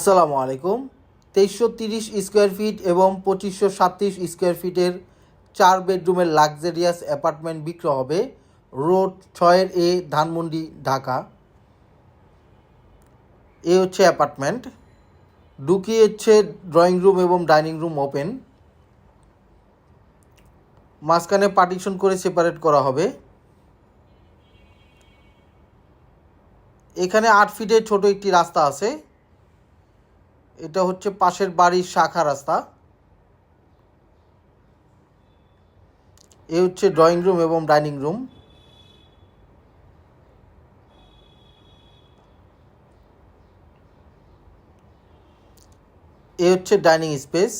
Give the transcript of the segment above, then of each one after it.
আসসালামু আলাইকুম। তেইশশো তিরিশ স্কোয়ার ফিট এবং পঁচিশশো সাতত্রিশ স্কোয়ার ফিটের চার বেডরুমের লাক্সারিয়াস অ্যাপার্টমেন্ট বিক্রি হবে রোড ছয়ের এ ধানমন্ডি, ঢাকা। এ হচ্ছে অ্যাপার্টমেন্ট। ঢুকি হচ্ছে ড্রয়িং রুম এবং ডাইনিং রুম ওপেন। মাঝখানে পার্টিশন করে সেপারেট করা হবে। এখানে আট ফিটের ছোট একটি রাস্তা আছে। এটা হচ্ছে পাশের বাড়ির শাখা রাস্তা। এ হচ্ছে ড্রয়িং রুম এবং ডাইনিং রুম। এ হচ্ছে ডাইনিং স্পেস।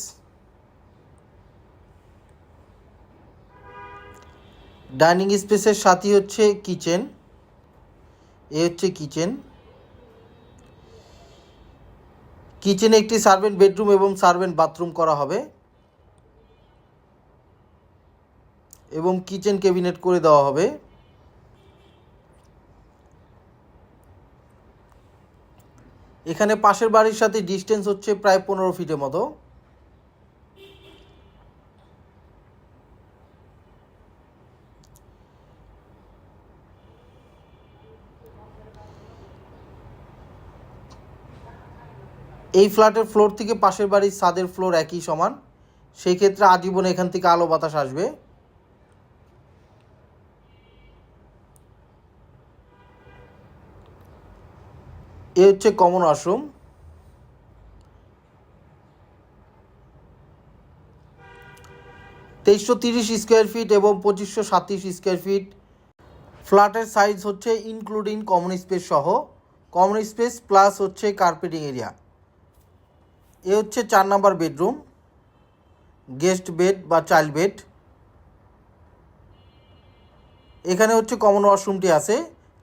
ডাইনিং স্পেসের সাথেই হচ্ছে কিচেন। এ হচ্ছে কিচেন। কিচেনে একটি সার্ভেন্ট বেডরুম এবং সার্ভেন্ট বাথরুম করা হবে এবং কিচেন ক্যাবিনেট করে দেওয়া হবে। এখানে পাশের বাড়ির সাথে ডিস্টেন্স হচ্ছে প্রায় পনেরো ফিটের মতো। এই ফ্ল্যাটের ফ্লোর থেকে পাশের বাড়ির ছাদের ফ্লোর একই সমান। সেই ক্ষেত্রে আজীবন এখান থেকে আলো বাতাস আসবে। এ হচ্ছে কমন ওয়াশরুম তেইশশো তিরিশ স্কোয়ার ফিট এবং পঁচিশশো সাতত্রিশ স্কোয়ার ফিট ফ্ল্যাটের সাইজ হচ্ছে ইনক্লুডিং কমন স্পেস সহ। কমন স্পেস প্লাস হচ্ছে কার্পেটিং এরিয়া এ হচ্ছে চার নাম্বার বেডরুম, গেস্ট বেড বা চাইল্ড বেড। এখানে হচ্ছে কমন ওয়াশরুমটি আছে।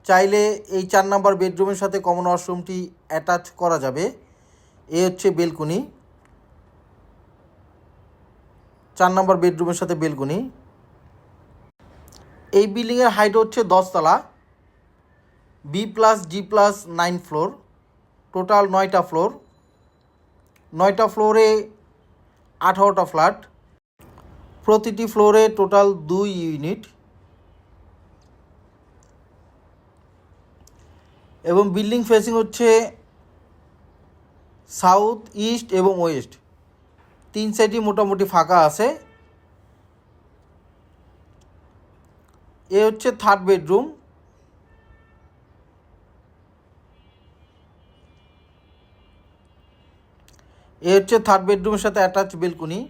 চাইলে এই চার নাম্বার বেডরুমের সাথে কমন ওয়াশরুমটি অ্যাটাচ করা যাবে। এ হচ্ছে বেলকুনি। চার নাম্বার বেডরুমের সাথে বেলকুনি। এই বিল্ডিংয়ের হাইট হচ্ছে দশতলা। B plus, G plus, nine floor. Total নয়টা ফ্লোর। নয়টা ফ্লোরে আঠারোটা ফ্ল্যাট, প্রতিটি ফ্লোরে টোটাল দুই ইউনিট এবং বিল্ডিং ফেসিং হচ্ছে সাউথ, ইস্ট এবং ওয়েস্ট। তিন সাইডই মোটামুটি ফাঁকা আছে। এ হচ্ছে থার্ড বেডরুম। এ হচ্ছে থার্ড বেডরুমের সাথে অ্যাটাচ বেলকুনি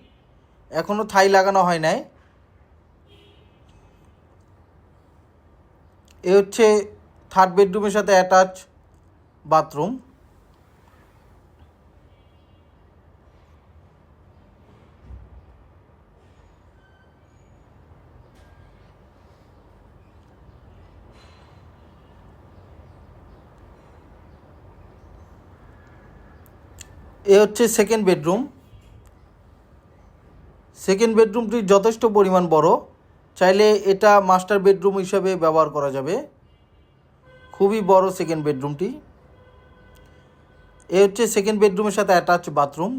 এখনও থাই লাগানো হয় নাই। এ হচ্ছে থার্ড বেডরুমের সাথে অ্যাটাচ বাথরুম এ হচ্ছে সেকেন্ড বেডরুম সেকেন্ড বেডরুমটি যথেষ্ট পরিমাণ বড়। চাইলে এটা মাস্টার বেডরুম হিসাবে ব্যবহার করা যাবে। খুবই বড় সেকেন্ড বেডরুমটি এ হচ্ছে সেকেন্ড বেডরুমের সাথে অ্যাটাচ বাথরুম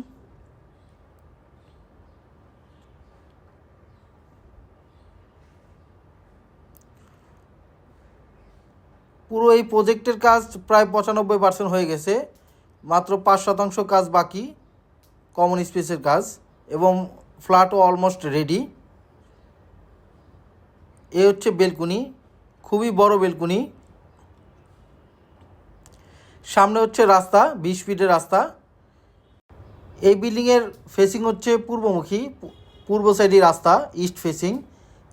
পুরো এই প্রজেক্টের কাজ প্রায় পঁচানব্বই পার্সেন্ট হয়ে গেছে। মাত্র পাঁচ শতাংশ কাজ বাকি কমন স্পেসের কাজ, এবং ফ্ল্যাটও অলমোস্ট রেডি এ হচ্ছে বেলকুনি, খুবই বড় বেলকুনি। সামনে হচ্ছে রাস্তা, বিশ ফিটের রাস্তা। এই বিল্ডিংয়ের ফেসিং হচ্ছে পূর্বমুখী পূর্ব সাইডে রাস্তা ইস্ট ফেসিং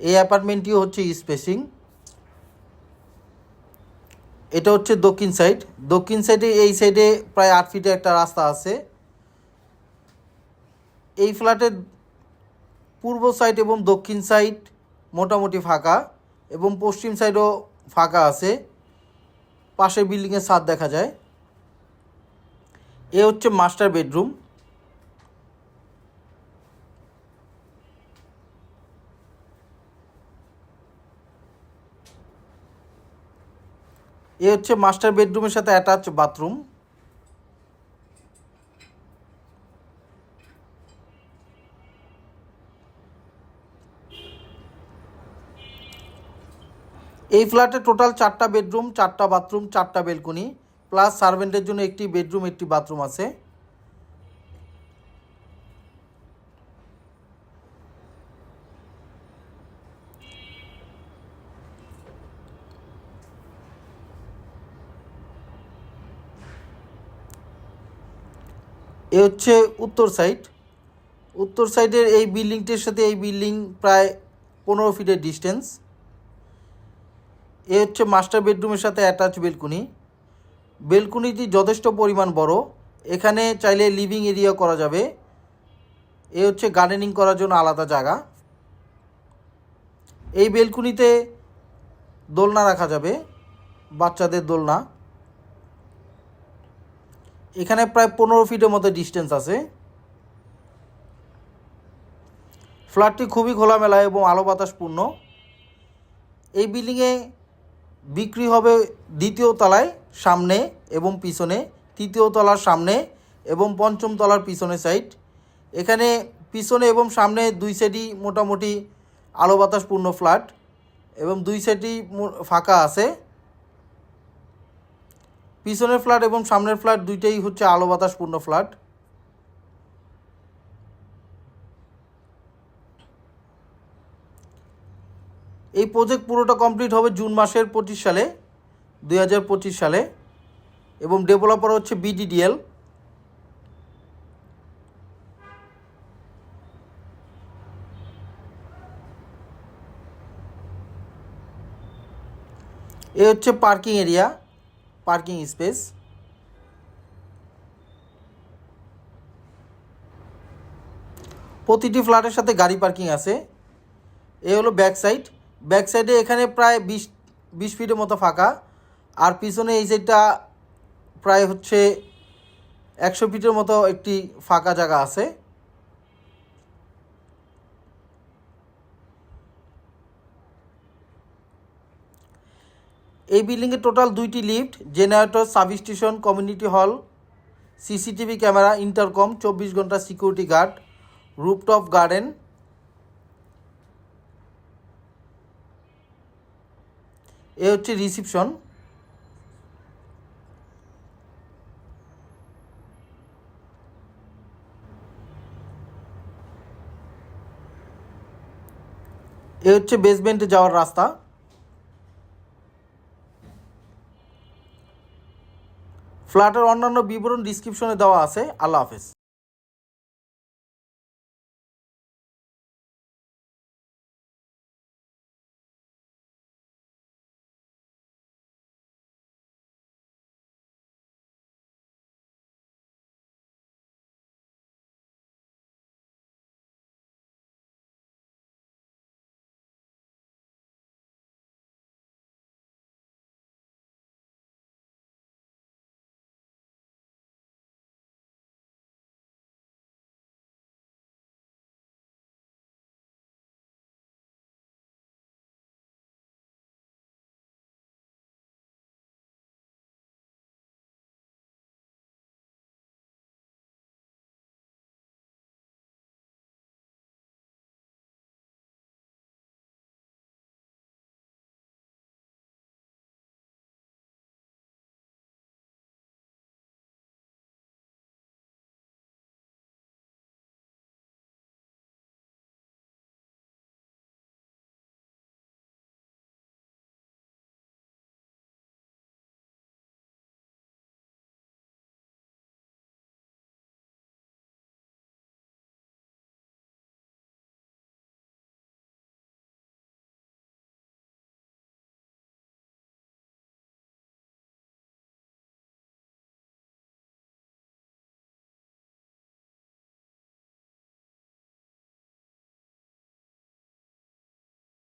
এই অ্যাপার্টমেন্টটিও হচ্ছে ইস্ট ফেসিং এটা হচ্ছে দক্ষিণ সাইড। দক্ষিণ সাইডে, এই সাইডে প্রায় আট ফিটে একটা রাস্তা আছে। এই ফ্ল্যাটের পূর্ব সাইড এবং দক্ষিণ সাইড মোটামুটি ফাঁকা এবং পশ্চিম সাইডও ফাঁকা আছে। পাশের বিল্ডিংয়ের ছাদ দেখা যায়। এ হচ্ছে মাস্টার বেডরুম। এ হচ্ছে মাস্টার বেডরুমের সাথে অ্যাটাচ বাথরুম এই ফ্ল্যাটে টোটাল চারটা বেডরুম চারটা বাথরুম চারটা বেলকনি প্লাস সার্ভেন্টের জন্য একটি বেডরুম একটি বাথরুম আছে। এ হচ্ছে উত্তর সাইড উত্তর সাইডের এই বিল্ডিংটির সাথে এই বিল্ডিং প্রায় পনেরো ফিটের ডিস্টেন্স এ হচ্ছে মাস্টার বেডরুমের সাথে অ্যাটাচ বেলকুনি বেলকুনিটি যথেষ্ট পরিমাণ বড়। এখানে চাইলে লিভিং এরিয়া করা যাবে। এ হচ্ছে গার্ডেনিং করার জন্য আলাদা জায়গা। এই বেলকুনিতে দোলনা রাখা যাবে, বাচ্চাদের দোলনা। এখানে প্রায় পনেরো ফিটের মতো ডিস্টেন্স আছে। ফ্ল্যাটটি খুবই খোলামেলা এবং আলো বাতাসপূর্ণ এই বিল্ডিংয়ে বিক্রি হবে দ্বিতীয় তলায় সামনে এবং পিছনে, তৃতীয় তলার সামনে এবং পঞ্চম তলার পিছনে সাইড এখানে পিছনে এবং সামনে দুই সাইডই মোটামুটি আলো বাতাসপূর্ণ ফ্ল্যাট এবং দুই সাইডই ফাঁকা আছে। পিছনের ফ্ল্যাট এবং সামনের ফ্ল্যাট দুইটাই হচ্ছে আলো বাতাসপূর্ণ ফ্ল্যাট। এই প্রজেক্ট পুরোটা কমপ্লিট হবে জুন মাসের পঁচিশ সালে, দুই হাজার পঁচিশ সালে এবং ডেভেলপার হচ্ছে বিডিডিএল এ হচ্ছে পার্কিং এরিয়া পার্কিং স্পেস। প্রতিটি ফ্ল্যাটের সাথে গাড়ি পার্কিং আছে। এ হলো ব্যাক সাইড। ব্যাক সাইডে এখানে প্রায় বিশ বিশ ফিটের মতো ফাঁকা। আর পিছনে এই সাইডটা প্রায় হচ্ছে একশো ফিটের মতো একটি ফাঁকা জায়গা আছে। এই বিল্ডিংয়ে টোটাল দুইটি lift, generator, substation, community hall, CCTV camera, intercom, চব্বিশ ঘণ্টা সিকিউরিটি গার্ড রুপটপ গার্ডেন। এ হচ্ছে রিসিপশন। এ হচ্ছে বেসমেন্টে যাওয়ার রাস্তা। ফ্ল্যাটের অন্যান্য বিবরণ ডিসক্রিপশনে দেওয়া আছে। আল্লাহ হাফেজ।